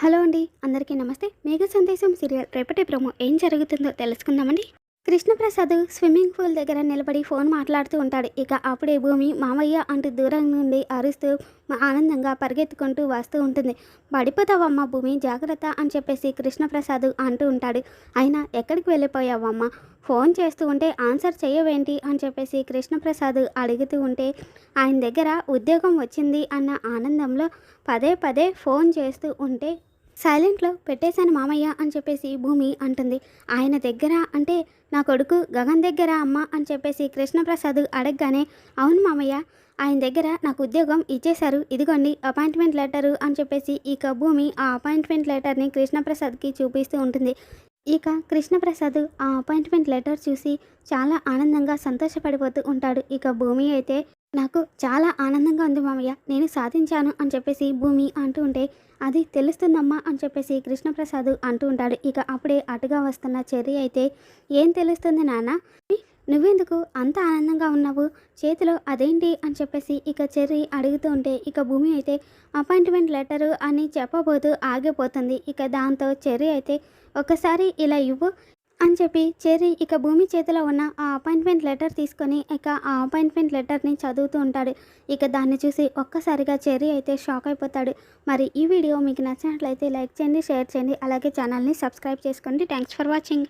Hello అండి అందరికీ నమస్తే. మేఘ సందేశం సీరియల్ రేపటి ప్రోమో ఏం జరుగుతుందో తెలుసుకుందామండి. కృష్ణప్రసాద్ స్విమ్మింగ్ పూల్ దగ్గర నిలబడి ఫోన్ మాట్లాడుతూ ఉంటాడు. ఇక అప్పుడే భూమి మామయ్య అంటూ దూరం నుండి అరుస్తూ మా- ఆనందంగా పరిగెత్తుకుంటూ వస్తూ ఉంటుంది. పడిపోతావమ్మా భూమి జాగ్రత్త అని చెప్పేసి కృష్ణప్రసాద్ అంటూ ఉంటాడు. అయినా ఎక్కడికి వెళ్ళిపోయావమ్మా? ఫోన్ చేస్తూ ఉంటే ఆన్సర్ చేయవేంటి? అని చెప్పేసి కృష్ణప్రసాద్ అడుగుతూ ఉంటే ఆయన దగ్గర ఉద్యోగం వచ్చింది అన్న ఆనందంలో పదే పదే ఫోన్ చేస్తూ ఉంటే సైలెంట్లో పెట్టేశాను మామయ్య అని చెప్పేసి భూమి అంటుంది. ఆయన దగ్గర అంటే నా కొడుకు గగన్ దగ్గర అమ్మ అని చెప్పేసి కృష్ణప్రసాద్ అడగగానే అవును మామయ్య ఆయన దగ్గర నాకు ఉద్యోగం ఇచ్చేశారు. ఇదిగోండి అపాయింట్మెంట్ లెటరు అని చెప్పేసి ఇక భూమి ఆ అపాయింట్మెంట్ లెటర్ని కృష్ణప్రసాద్కి చూపిస్తూ ఉంటుంది. ఇక కృష్ణప్రసాద్ ఆ అపాయింట్మెంట్ లెటర్ చూసి చాలా ఆనందంగా సంతోషపడిపోతూ ఉంటాడు. ఇక భూమి అయితే నాకు చాలా ఆనందంగా ఉంది మామయ్య. నేను సాధించాను అని చెప్పేసి భూమి అంటూ ఉంటే అది తెలుస్తుందమ్మా అని చెప్పేసి కృష్ణప్రసాద్ అంటూ ఉంటాడు. ఇక అప్పుడే అటుగా వస్తున్న చెర్రి అయితే ఏం తెలుస్తుంది నాన్న? నువ్వెందుకు అంత ఆనందంగా ఉన్నావు? చేతిలో అదేంటి? అని చెప్పేసి ఇక చెర్రి అడుగుతూ ఉంటే ఇక భూమి అయితే అపాయింట్మెంట్ లెటరు అని చెప్పబోతూ ఆగిపోతుంది. ఇక దాంతో చెర్రి అయితే ఒకసారి ఇలా ఇవ్వు. అని చెప్పి చెర్రీ ఇక భూమి చేతిలో ఉన్న ఆ అపాయింట్మెంట్ లెటర్ తీసుకొని ఇక ఆ అపాయింట్మెంట్ లెటర్ని చదువుతూ ఉంటాడు. ఇక దాన్ని చూసి ఒక్కసారిగా చెర్రీ అయితే షాక్ అయిపోతాడు. మరి ఈ వీడియో మీకు నచ్చినట్లయితే లైక్ చేయండి షేర్ చేయండి అలాగే ఛానల్ని సబ్స్క్రైబ్ చేసుకోండి. Thanks for watching